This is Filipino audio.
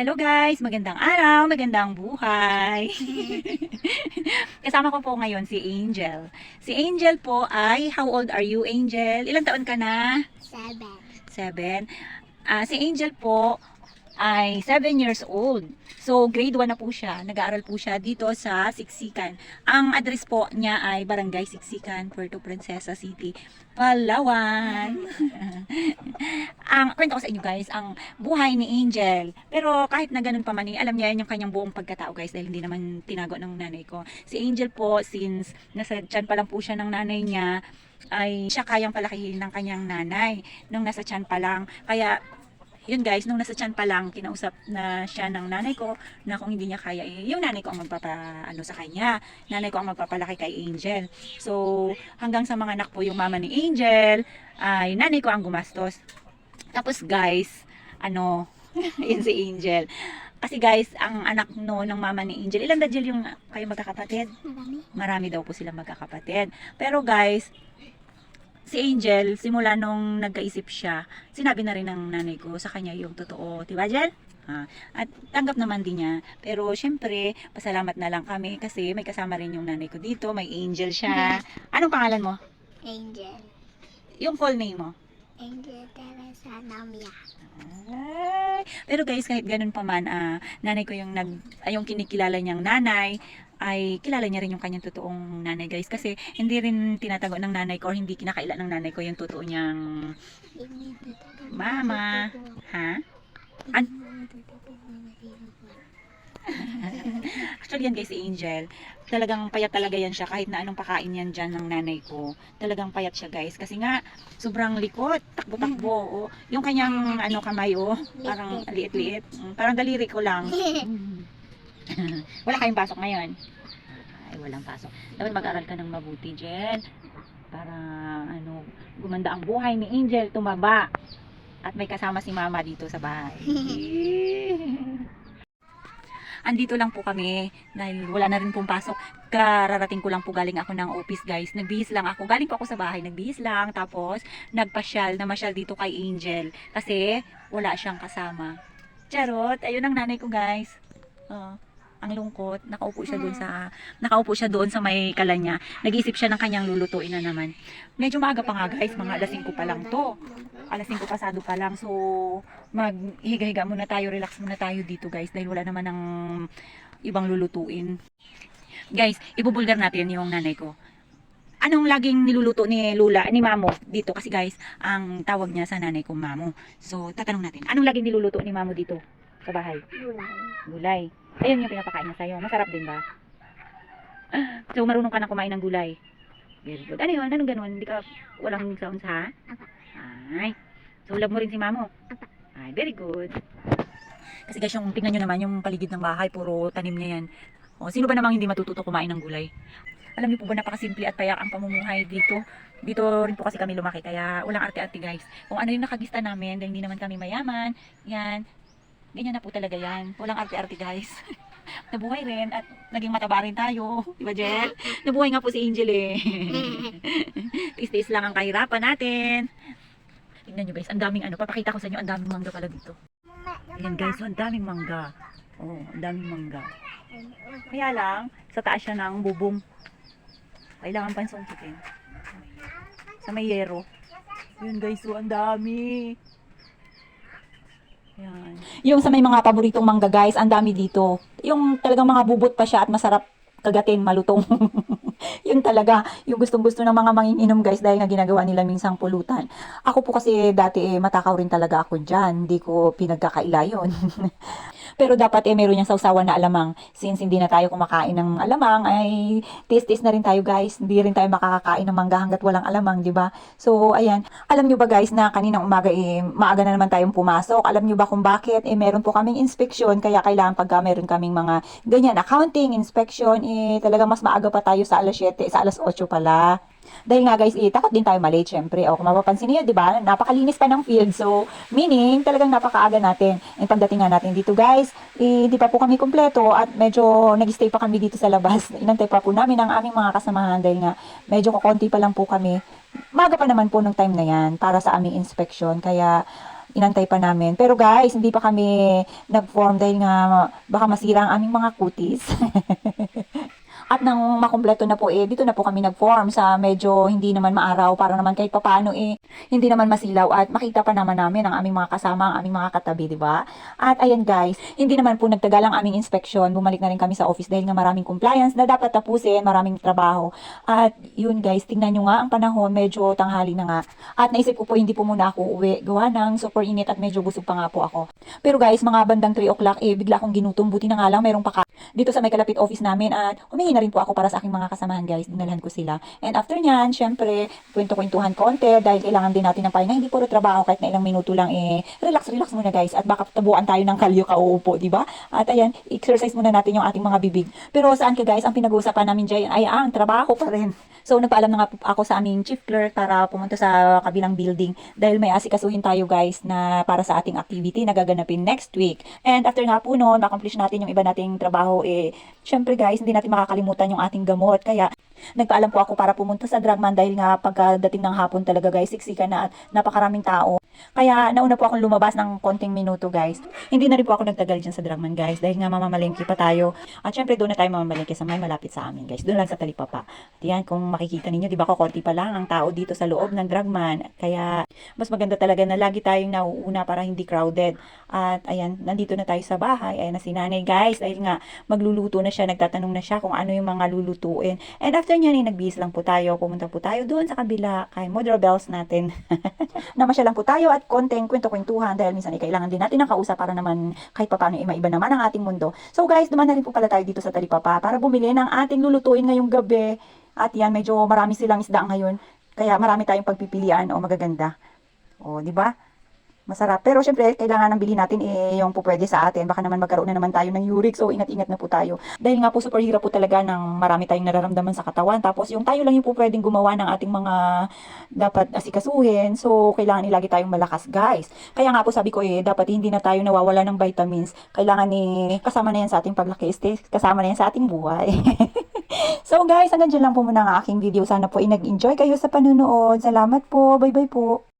Hello guys! Magandang araw, magandang buhay! Kasama ko po ngayon si Angel. Si Angel po ay, how old are you Angel? Ilang taon ka na? Seven. Seven. Ah, si Angel po ay 7 years old. So, grade 1 na po siya. Nag-aaral po siya dito sa Siksikan. Ang address po niya ay Barangay Siksikan, Puerto Princesa City, Palawan. ang kwento ko sa inyo guys, ang buhay ni Angel. Pero kahit na ganun pa man, eh, alam niya yan yung kanyang buong pagkatao guys dahil hindi naman tinago ng nanay ko. Si Angel po, since nasa tiyan pa lang po siya ng nanay niya, ay siya kayang palakihin ng kanyang nanay nung nasa tiyan pa lang. Kaya yun guys, nung nasa tiyan pa lang, kinausap na siya ng nanay ko na kung hindi niya kaya, eh, yung nanay ko ang magpapa, ano sa kanya. Nanay ko ang magpapalaki kay Angel. So, hanggang sa mga anak po yung mama ni Angel, ay nanay ko ang gumastos. Tapos guys, ano, yun si Angel. Kasi guys, ang anak no ng mama ni Angel, ilan dadjel yung kayo magkakapatid? Marami. Marami daw po sila magkakapatid. Pero guys, si Angel, simula nung nagkaisip siya, sinabi na rin ng nanay ko sa kanya yung totoo. Diba, Jel? Ha? At tanggap naman din niya. Pero syempre, pasalamat na lang kami kasi may kasama rin yung nanay ko dito. May Angel siya. Anong pangalan mo? Angel. Yung full name mo? Angel Teresa Namia. Ay, pero guys, kahit ganun pa man, ah, nanay ko yung, nag, ay, yung kinikilala niyang nanay, ay kilala niya rin yung kanyang totoong nanay guys. Kasi hindi rin tinatago ng nanay ko or hindi kinakaila ng nanay ko yung totoo niyang Mama. Ha? An- Actually yan guys, si Angel, talagang payat talaga yan siya kahit na anong pakain yan dyan ng nanay ko. Talagang payat siya guys. Kasi nga, sobrang likot, takbo-takbo. Oh. Yung kanyang ano kamay, oh, parang liit-liit. Mm, Parang daliri ko lang. Wala kayong pasok ngayon? Ay, walang pasok. Dapat mag-aral ka ng mabuti, Jen. Para, ano, gumanda ang buhay ni Angel, tumaba. At may kasama si Mama dito sa bahay. Andito lang po kami dahil wala na rin pong pasok. Kararating ko lang po galing ako ng office guys. Nagbihis lang ako. Galing po ako sa bahay. Nagbihis lang. Tapos nagpasyal. Namasyal dito kay Angel. Kasi wala siyang kasama. Charot. Ayun ang nanay ko guys. Oh, ang lungkot. Nakaupo siya doon sa nakaupo siya doon sa may kala niya. Nag-isip siya ng kanyang lulutuin na naman. Medyo maaga pa nga guys, mga alas 5 pa lang to. Alas 5 pasado pa lang. So, maghiga-higa muna tayo, relax muna tayo dito guys dahil wala naman ng ibang lulutuin. Guys, ibubulgar natin yung nanay ko. Anong laging niluluto ni Lula, ni Mamo dito? Kasi guys, ang tawag niya sa nanay ko Mamo. So, tatanong natin, anong laging niluluto ni Mamo dito sa bahay? Gulay. Gulay. Ayun yung pinapakain niya sa'yo. Masarap din ba? So, marunong ka na kumain ng gulay. Very good. Ano yun? Anong ganun? Hindi ka walang sounds ha? Ay. So, love mo rin si Mamo? Ay, very good. Kasi guys, yung tingnan nyo naman, yung paligid ng bahay, puro tanim niya yan. O, sino ba namang hindi matututo kumain ng gulay? Alam niyo po ba napakasimple at payak ang pamumuhay dito? Dito rin po kasi kami lumaki, kaya walang arte-arte guys. Kung ano yung nakagista namin, dahil hindi naman kami mayaman, yan, ganyan na po talaga yan. Walang arte-arte guys. Nabuhay rin at naging mataba rin tayo. Di ba, Jel? Nabuhay nga po si Angel eh. Tis-tis lang ang kahirapan natin. Tingnan nyo guys, ang daming ano, papakita ko sa inyo, ang daming mangga pala dito. Ayan guys, so ang daming mangga. Oh, ang daming mangga. Kaya lang, sa taas siya ng bubong. Kailangan pansungkitin. Sa may yero. Yun guys, so ang dami. Yan. Yung sa may mga paboritong mangga guys, ang dami dito. Yung talagang mga bubot pa siya at masarap kagatin, malutong. yun talaga, yung gustong-gusto ng mga manginginom guys dahil nga ginagawa nila minsang pulutan. Ako po kasi dati eh, matakaw rin talaga ako dyan. Hindi ko pinagkakaila yun. Pero dapat eh meron niyang sausawan na alamang. Since hindi na tayo kumakain ng alamang, ay tis-tis na rin tayo guys. Hindi rin tayo makakakain ng mangga hanggat walang alamang, di ba? So, ayan. Alam niyo ba guys na kaninang umaga eh, maaga na naman tayong pumasok. Alam niyo ba kung bakit? Eh, meron po kaming inspection. Kaya kailangan pagka meron kaming mga ganyan, accounting, inspection, eh, talagang mas maaga pa tayo sa alas 7, sa alas 8 pala. Dahil nga guys, eh, takot din tayo malate syempre. O kung mapapansin niyo, di ba? Napakalinis pa ng field. So, meaning, talagang napakaaga natin. And pagdating nga natin dito guys, eh, di pa po kami kumpleto at medyo nag-stay pa kami dito sa labas. Inantay pa po namin ang aming mga kasamahan dahil nga medyo kakonti pa lang po kami. Maga pa naman po nung time na yan para sa aming inspection. Kaya, inantay pa namin. Pero guys, hindi pa kami nag-form dahil nga baka masira ang aming mga kutis. At nang makumpleto na po eh, dito na po kami nag-form sa medyo hindi naman maaraw para naman kahit papaano eh, hindi naman masilaw at makita pa naman namin ang aming mga kasama, ang aming mga katabi, di ba? At ayan guys, hindi naman po nagtagal ang aming inspection. Bumalik na rin kami sa office dahil nga maraming compliance na dapat tapusin, maraming trabaho. At yun guys, tingnan nyo nga ang panahon, medyo tanghali na nga. At naisip ko po hindi po muna ako uwi. Gawa ng super init at medyo busog pa nga po ako. Pero guys, mga bandang 3 o'clock eh, bigla akong ginutom. Buti na nga lang, merong paka dito sa may kalapit office namin at humingi rin po ako para sa aking mga kasamahan guys. Dinalhan ko sila. And after nyan, syempre, kwento-kwentuhan konti dahil kailangan din natin ng pahinga. Hindi puro trabaho kahit na ilang minuto lang eh. Relax, relax muna guys. At baka tabuan tayo ng kalyo kauupo, di ba? At ayan, exercise muna natin yung ating mga bibig. Pero saan ka guys, ang pinag-uusapan namin dyan ay ang trabaho pa rin. So nagpaalam na nga ako sa aming chief clerk para pumunta sa kabilang building dahil may asikasuhin tayo guys na para sa ating activity na gaganapin next week. And after nga po noon, ma-accomplish natin yung iba nating trabaho eh, syempre guys, hindi natin makakalimutan yung ating gamot. Kaya nagpaalam po ako para pumunta sa Dragman dahil nga pagkadating ng hapon talaga guys, siksikan na at napakaraming tao. Kaya nauna po akong lumabas ng konting minuto guys. Hindi na rin po ako nagtagal dyan sa Dragman guys dahil nga mamamalengke pa tayo. At syempre doon na tayo mamamalengke sa may malapit sa amin guys. Doon lang sa Talipapa. At yan kung makikita ninyo, di ba konti pa lang ang tao dito sa loob ng Dragman. Kaya mas maganda talaga na lagi tayong nauuna para hindi crowded. At ayan, nandito na tayo sa bahay. Ayan na si nanay guys dahil nga magluluto na siya, nagtatanong na siya kung ano yung mga lulutuin. And after nyan, eh, nagbihis lang po tayo. Pumunta po tayo doon sa kabila kay Mother Bells natin. Namasya lang po tayo at konting kwento-kwentuhan dahil minsan eh, kailangan din natin ng kausap para naman kahit papaano eh, maiba naman ang ating mundo. So guys, duman na rin po pala tayo dito sa Talipapa para bumili ng ating lulutuin ngayong gabi. At yan, medyo marami silang isda ngayon. Kaya marami tayong pagpipilian o magaganda. O, di ba? Masarap. Pero syempre, kailangan ng bilhin natin eh, yung po pwede sa atin. Baka naman magkaroon na naman tayo ng uric. So, ingat-ingat na po tayo. Dahil nga po, super hirap po talaga ng marami tayong nararamdaman sa katawan. Tapos, yung tayo lang yung po pwedeng gumawa ng ating mga dapat asikasuhin. So, kailangan ilagi tayong malakas, guys. Kaya nga po, sabi ko eh, dapat hindi na tayo nawawala ng vitamins. Kailangan eh, kasama na yan sa ating paglaki. Kasama na yan sa ating buhay. so, guys, hanggang dyan lang po muna ang aking video. Sana po ay nag-enjoy kayo sa panunood. Salamat po. Bye-bye po.